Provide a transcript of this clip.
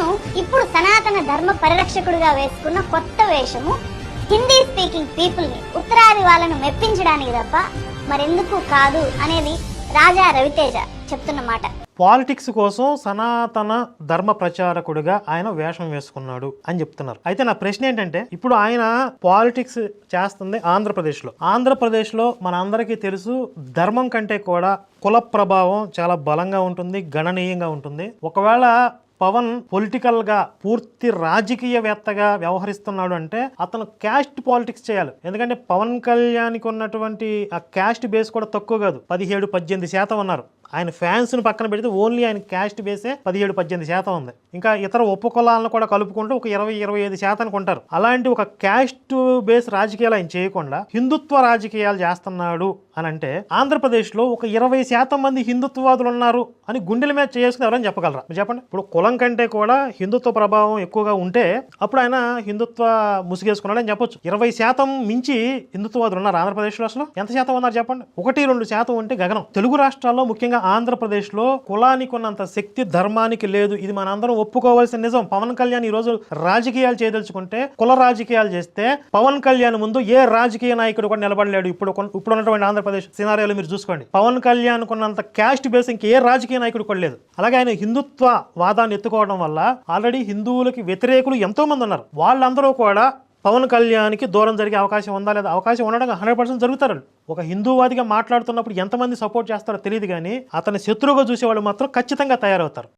అతను ఇప్పుడు సనాతన ధర్మ పరిరక్షకుడిగా వేసుకున్న కొత్త వేషము హిందీ స్పీకింగ్ పీపుల్ని ఉత్తరాది వాళ్ళను మెప్పించడానికి తప్ప మరెందుకు కాదు అనేది రాజా రవితేజ చెప్తున్న మాట. పాలిటిక్స్ కోసం సనాతన ధర్మ ప్రచారకుడిగా ఆయన వేషం వేసుకున్నాడు అని చెప్తున్నారు. అయితే నా ప్రశ్న ఏంటంటే ఇప్పుడు ఆయన పాలిటిక్స్ చేస్తుంది ఆంధ్రప్రదేశ్లో. ఆంధ్రప్రదేశ్లో మన అందరికీ తెలుసు ధర్మం కంటే కూడా కుల ప్రభావం చాలా బలంగా ఉంటుంది గణనీయంగా ఉంటుంది. ఒకవేళ పవన్ పొలిటికల్గా పూర్తి రాజకీయవేత్తగా వ్యవహరిస్తున్నాడు అంటే అతను క్యాస్ట్ పాలిటిక్స్ చేయాలి. ఎందుకంటే పవన్ కళ్యాణ్కి ఉన్నటువంటి ఆ క్యాస్ట్ బేస్ కూడా తక్కువ కాదు. పదిహేడు పద్దెనిమిది శాతం ఉన్నారు ఆయన ఫ్యాన్స్ను పక్కన పెడితే ఓన్లీ ఆయన క్యాస్ట్ బేసే పదిహేడు పద్దెనిమిది శాతం ఉంది. ఇంకా ఇతర ఉపకులాలను కూడా కలుపుకుంటూ ఒక ఇరవై ఇరవై ఐదు శాతానికి ఉంటారు. అలాంటి ఒక క్యాస్ట్ బేస్ రాజకీయాలు ఆయన చేయకుండా హిందుత్వ రాజకీయాలు చేస్తున్నాడు అని అంటే ఆంధ్రప్రదేశ్లో ఒక ఇరవై శాతం మంది హిందుత్వవాదులు ఉన్నారు అని గుండెల మీద చేసుకుని ఎవరైనా చెప్పగలరా? మీరు చెప్పండి. ఇప్పుడు కులం కంటే కూడా హిందుత్వ ప్రభావం ఎక్కువగా ఉంటే అప్పుడు ఆయన హిందుత్వ ముసుగేసుకున్నాడు అని చెప్పొచ్చు. ఇరవై శాతం మించి హిందుత్వవాదులు ఉన్నారు ఆంధ్రప్రదేశ్లో అసలు. ఎంత శాతం ఉన్నారు చెప్పండి? ఒకటి రెండు శాతం ఉంటే గగనం. తెలుగు రాష్ట్రాల్లో ముఖ్యంగా ఆంధ్రప్రదేశ్లో కులానికి ఉన్నంత శక్తి ధర్మానికి లేదు. ఇది మనందరం ఒప్పుకోవాల్సిన నిజం. పవన్ కళ్యాణ్ ఈ రోజు రాజకీయాలు చేయదలుచుకుంటే కుల రాజకీయాలు చేస్తే పవన్ కళ్యాణ్ ముందు ఏ రాజకీయ నాయకుడు కూడా నిలబడలేడు. ఇప్పుడు ఇప్పుడు ఉన్నటువంటి ఆంధ్రప్రదేశ్ సినారియోలో మీరు చూసుకోండి. పవన్ కళ్యాణ్ కొన్నంత క్యాస్ట్ బేస్ ఇంకే రాజకీయ నాయకుడు కూడా లేదు. అలాగే ఆయన హిందుత్వ వాదాన్ని ఎత్తుకోవడం వల్ల ఆల్రెడీ హిందువులకి వ్యతిరేకులు ఎంతో మంది ఉన్నారు. వాళ్ళందరూ కూడా పవన్ కళ్యాణ్కి దూరం జరిగే అవకాశం ఉందా లేదా? అవకాశం ఉండడం హండ్రెడ్ పర్సెంట్ జరుగుతారు. ఒక హిందూవాదిగా మాట్లాడుతున్నప్పుడు ఎంతమంది సపోర్ట్ చేస్తారో తెలియదు కానీ అతని శత్రువుగా చూసేవాళ్ళు మాత్రం ఖచ్చితంగా తయారవుతారు.